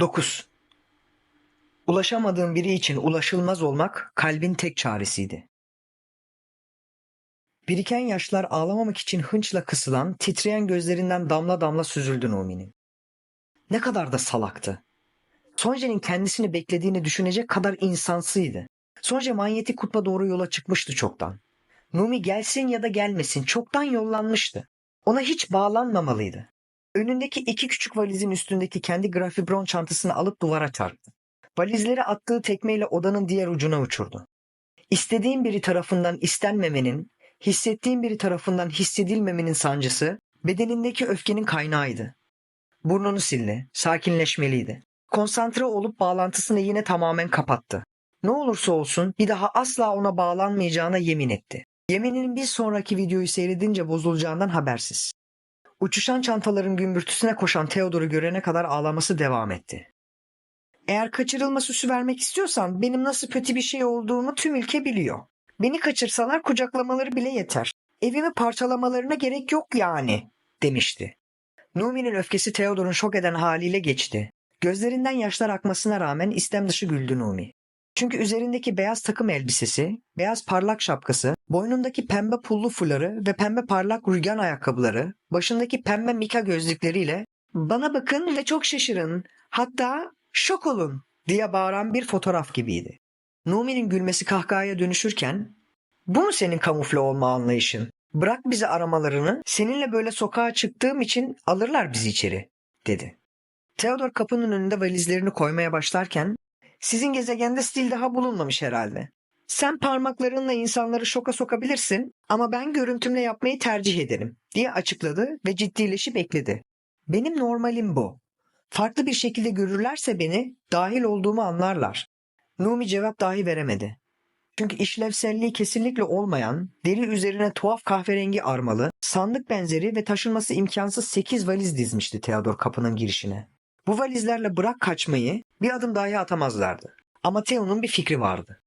9. Ulaşamadığın biri için ulaşılmaz olmak kalbin tek çaresiydi. Biriken yaşlar ağlamamak için hınçla kısılan, titreyen gözlerinden damla damla süzüldü Numi'nin. Ne kadar da salaktı. Sonje'nin kendisini beklediğini düşünecek kadar insansıydı. Sonje manyetik kutba doğru yola çıkmıştı çoktan. Numi gelsin ya da gelmesin çoktan yollanmıştı. Ona hiç bağlanmamalıydı. Önündeki iki küçük valizin üstündeki kendi grafibron çantasını alıp duvara çarptı. Valizleri attığı tekmeyle odanın diğer ucuna uçurdu. İstediğin biri tarafından istenmemenin, hissettiğin biri tarafından hissedilmemenin sancısı bedenindeki öfkenin kaynağıydı. Burnunu sildi, sakinleşmeliydi. Konsantre olup bağlantısını yine tamamen kapattı. Ne olursa olsun bir daha asla ona bağlanmayacağına yemin etti. Yemininin bir sonraki videoyu seyredince bozulacağından habersiz. Uçuşan çantaların gümbürtüsüne koşan Theodor'u görene kadar ağlaması devam etti. Eğer kaçırılma süsü vermek istiyorsan benim nasıl kötü bir şey olduğumu tüm ülke biliyor. Beni kaçırsalar kucaklamaları bile yeter. Evimi parçalamalarına gerek yok yani, demişti. Numi'nin öfkesi Theodor'un şok eden haliyle geçti. Gözlerinden yaşlar akmasına rağmen istem dışı güldü Numi. Çünkü üzerindeki beyaz takım elbisesi, beyaz parlak şapkası, boynundaki pembe pullu fuları ve pembe parlak rügan ayakkabıları, başındaki pembe mika gözlükleriyle ''Bana bakın ve çok şaşırın, hatta şok olun'' diye bağıran bir fotoğraf gibiydi. Numi'nin gülmesi kahkahaya dönüşürken ''Bu mu senin kamufle olma anlayışın? Bırak bizi aramalarını, seninle böyle sokağa çıktığım için alırlar bizi içeri.'' dedi. Theodor kapının önünde valizlerini koymaya başlarken sizin gezegende stil daha bulunmamış herhalde. Sen parmaklarınla insanları şoka sokabilirsin ama ben görüntümle yapmayı tercih ederim diye açıkladı ve ciddileşip ekledi. Benim normalim bu. Farklı bir şekilde görürlerse beni dahil olduğumu anlarlar. Numi cevap dahi veremedi. Çünkü işlevselliği kesinlikle olmayan, deri üzerine tuhaf kahverengi armalı, sandık benzeri ve taşınması imkansız 8 valiz dizmişti Theodor kapının girişine. Bu valizlerle bırak kaçmayı bir adım dahi atamazlardı. Ama Theo'nun bir fikri vardı.